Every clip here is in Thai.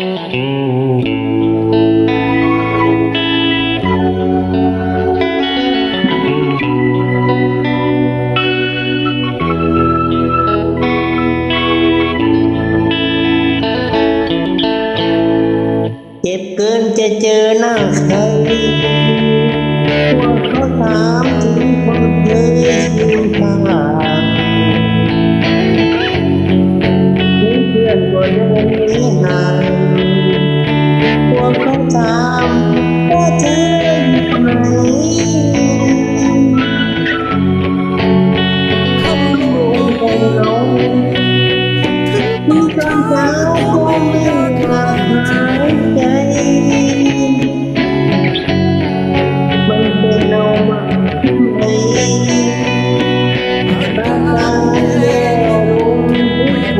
เจ็บเกินจะเจอหน้าใครว่าเขาถามถึงคนเธอ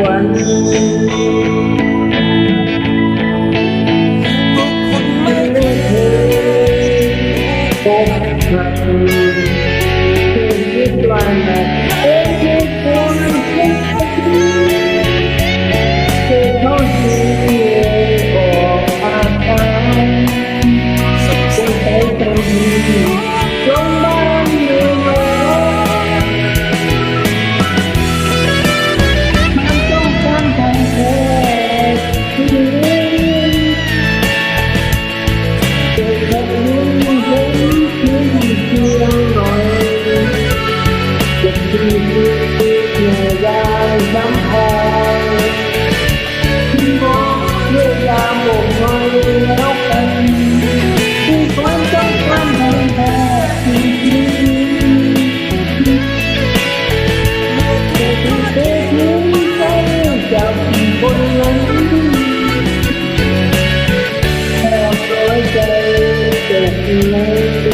วันบุคคนไม่เคยพบใคร คนนั้นแอใจเกิดใน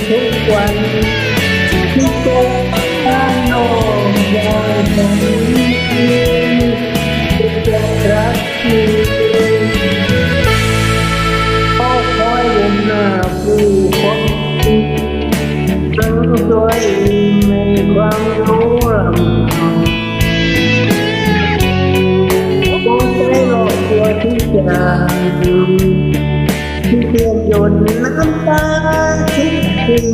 ทุกวันทุกตกบ้านนอยาวไป ที่เพียนหยดน้ำตาคิดถึง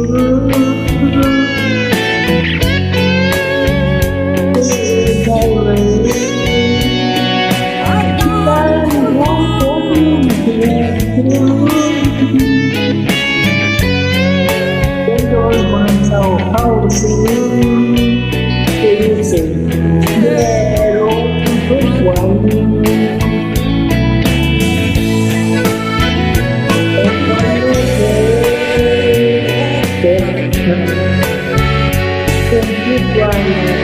Brian.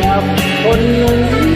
กับคนหนุ่ม